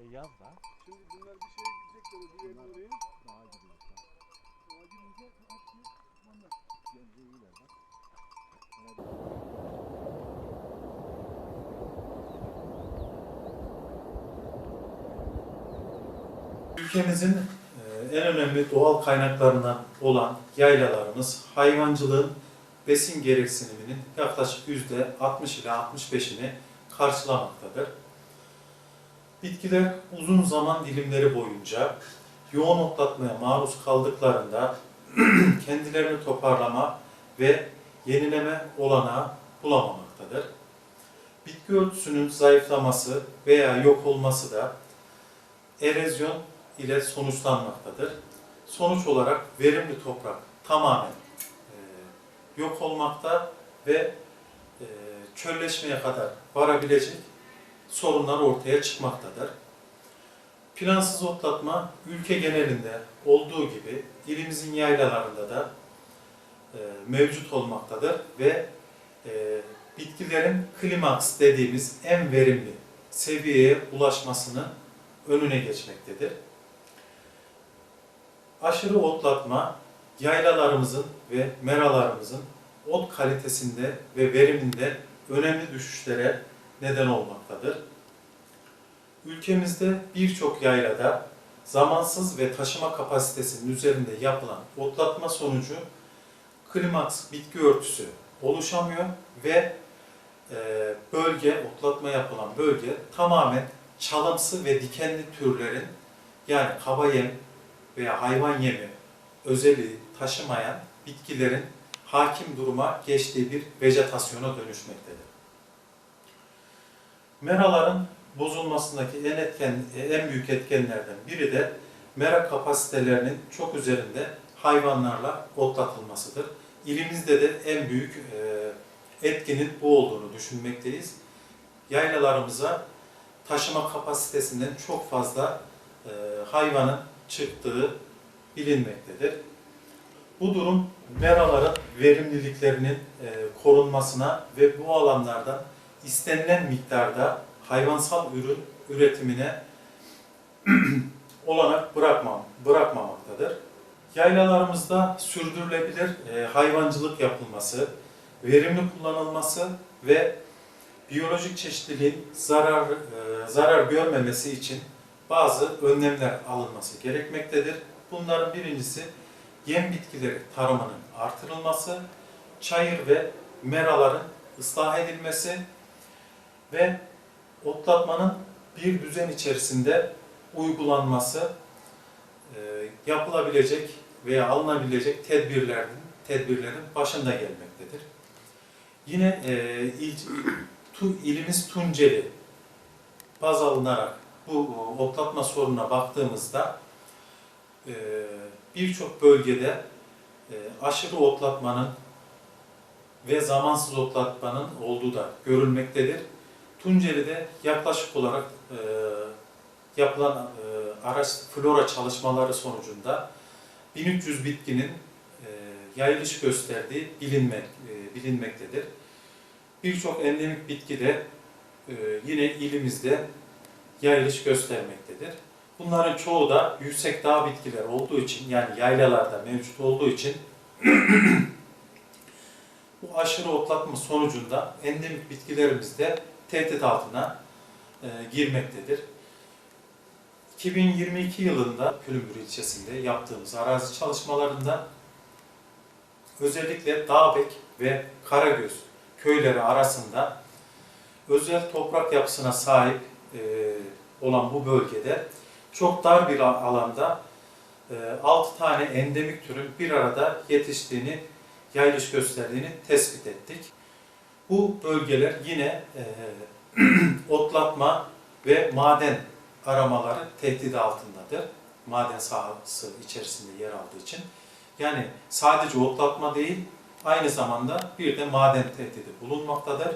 E yaz da Şimdi bunlar bir şeye gidecekler o diğer oraya. daha gidiyorlar. Ona gidince hepsi onlar. Bence iyiler bak. Ülkemizin e, en önemli doğal kaynaklarından olan yaylalarımız hayvancılığın besin gereksiniminin yaklaşık %60 ila 65'ini karşılamaktadır. Bitkiler uzun zaman dilimleri boyunca yoğun otlatmaya maruz kaldıklarında kendilerini toparlama ve yenileme olanağı bulamamaktadır. Bitki örtüsünün zayıflaması veya yok olması da erozyon ile sonuçlanmaktadır. Sonuç olarak verimli toprak tamamen e, yok olmakta ve e, çölleşmeye kadar varabilecek sorunlar ortaya çıkmaktadır. Plansız otlatma ülke genelinde olduğu gibi ilimizin yaylalarında da e, mevcut olmaktadır ve e, bitkilerin klimaks dediğimiz en verimli seviyeye ulaşmasının önüne geçmektedir. Aşırı otlatma yaylalarımızın ve meralarımızın ot kalitesinde ve veriminde önemli düşüşlere neden olmaktadır. Ülkemizde birçok yaylada zamansız ve taşıma kapasitesinin üzerinde yapılan otlatma sonucu klimaks bitki örtüsü oluşamıyor ve e, bölge, otlatma yapılan bölge tamamen çalımsı ve dikenli türlerin yani kaba yem veya hayvan yemi özelliği taşımayan bitkilerin hakim duruma geçtiği bir vejetasyona dönüşmektedir. Meraların bozulmasındaki en etken en büyük etkenlerden biri de mera kapasitelerinin çok üzerinde hayvanlarla otlatılmasıdır. İlimizde de en büyük e, etkinin bu olduğunu düşünmekteyiz. Yaylalarımıza taşıma kapasitesinden çok fazla e, hayvanın çıktığı bilinmektedir. Bu durum meraların verimliliklerinin e, korunmasına ve bu alanlardan istenilen miktarda hayvansal ürün üretimine olanak bırakmam, bırakmamaktadır. Yaylalarımızda sürdürülebilir e, hayvancılık yapılması, verimli kullanılması ve biyolojik çeşitliliğin zarar e, zarar görmemesi için bazı önlemler alınması gerekmektedir. Bunların birincisi yem bitkileri tarımının artırılması, çayır ve meraların ıslah edilmesi ve otlatmanın bir düzen içerisinde uygulanması e, yapılabilecek veya alınabilecek tedbirlerin tedbirlerin başında gelmektedir. Yine e, il, tu, ilimiz Tunceli baz alınarak bu otlatma sorununa baktığımızda e, birçok bölgede e, aşırı otlatmanın ve zamansız otlatmanın olduğu da görülmektedir. Tunceli'de yaklaşık olarak e, yapılan e, araç flora çalışmaları sonucunda 1300 bitkinin yayılış gösterdiği bilinmek, e, bilinmektedir. Birçok endemik bitki de yine ilimizde yayılış göstermektedir. Bunların çoğu da yüksek dağ bitkiler olduğu için yani yaylalarda mevcut olduğu için bu aşırı otlatma sonucunda endemik bitkilerimiz de tehdit altına e, girmektedir. 2022 yılında Külümbür ilçesinde yaptığımız arazi çalışmalarında özellikle Dağbek ve Karagöz köyleri arasında özel toprak yapısına sahip e, olan bu bölgede çok dar bir alanda e, 6 tane endemik türün bir arada yetiştiğini, yayılış gösterdiğini tespit ettik. Bu bölgeler yine e, otlatma ve maden aramaları tehdit altındadır. Maden sahası içerisinde yer aldığı için. Yani sadece otlatma değil, aynı zamanda bir de maden tehdidi bulunmaktadır.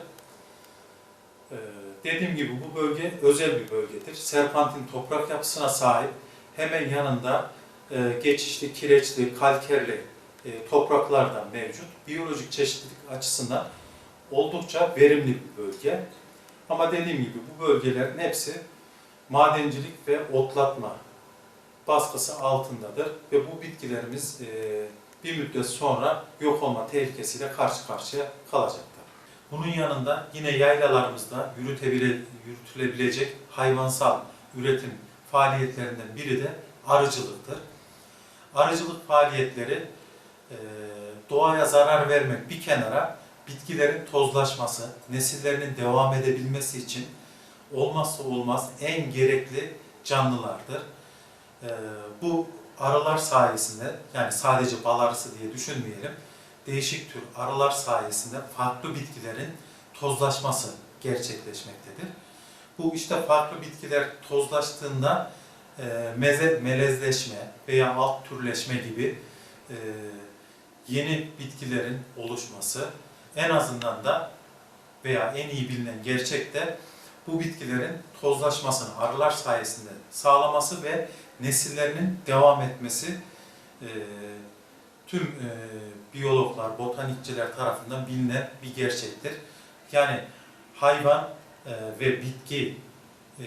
Ee, dediğim gibi bu bölge özel bir bölgedir. Serpantin toprak yapısına sahip. Hemen yanında e, geçişli, kireçli, kalkerli e, topraklar da mevcut. Biyolojik çeşitlilik açısından oldukça verimli bir bölge. Ama dediğim gibi bu bölgelerin hepsi madencilik ve otlatma baskısı altındadır ve bu bitkilerimiz e, bir müddet sonra yok olma tehlikesiyle karşı karşıya kalacaktır. Bunun yanında yine yaylalarımızda yürütülebilecek hayvansal üretim faaliyetlerinden biri de arıcılıktır. Arıcılık faaliyetleri e, doğaya zarar vermek bir kenara bitkilerin tozlaşması, nesillerinin devam edebilmesi için olmazsa olmaz en gerekli canlılardır. E, bu arılar sayesinde yani sadece bal arısı diye düşünmeyelim. Değişik tür arılar sayesinde farklı bitkilerin tozlaşması gerçekleşmektedir. Bu işte farklı bitkiler tozlaştığında e, meze, melezleşme veya alt türleşme gibi e, yeni bitkilerin oluşması en azından da veya en iyi bilinen gerçekte bu bitkilerin tozlaşmasını arılar sayesinde sağlaması ve nesillerinin devam etmesi e, tüm e, biyologlar, botanikçiler tarafından bilinen bir gerçektir. Yani hayvan e, ve bitki e,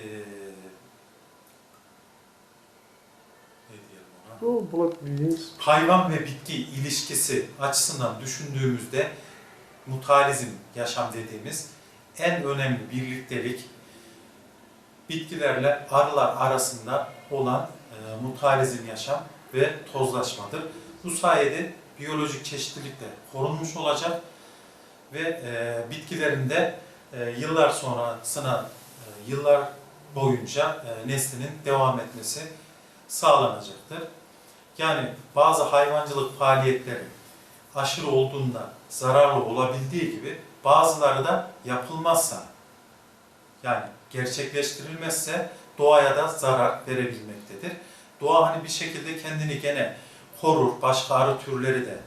hayvan ve bitki ilişkisi açısından düşündüğümüzde mutalizm yaşam dediğimiz en önemli birliktelik bitkilerle arılar arasında olan e, mutalizm yaşam ve tozlaşmadır. Bu sayede biyolojik çeşitlilik de korunmuş olacak ve e, bitkilerin de e, yıllar sonrasına, e, yıllar boyunca e, neslinin devam etmesi sağlanacaktır. Yani bazı hayvancılık faaliyetleri aşırı olduğunda zararlı olabildiği gibi bazıları da yapılmazsa yani gerçekleştirilmezse doğaya da zarar verebilmektedir. Doğa hani bir şekilde kendini gene korur, başka arı türleri de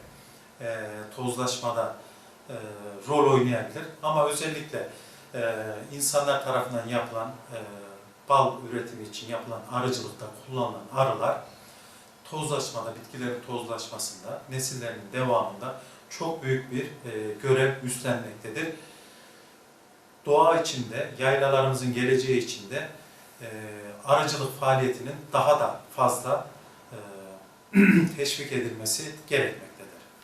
e, tozlaşmada e, rol oynayabilir. Ama özellikle e, insanlar tarafından yapılan e, bal üretimi için yapılan arıcılıkta kullanılan arılar tozlaşmada, bitkilerin tozlaşmasında, nesillerinin devamında çok büyük bir e, görev üstlenmektedir. Doğa içinde, yaylalarımızın geleceği içinde e, arıcılık faaliyetinin daha da fazla teşvik edilmesi gerekmektedir.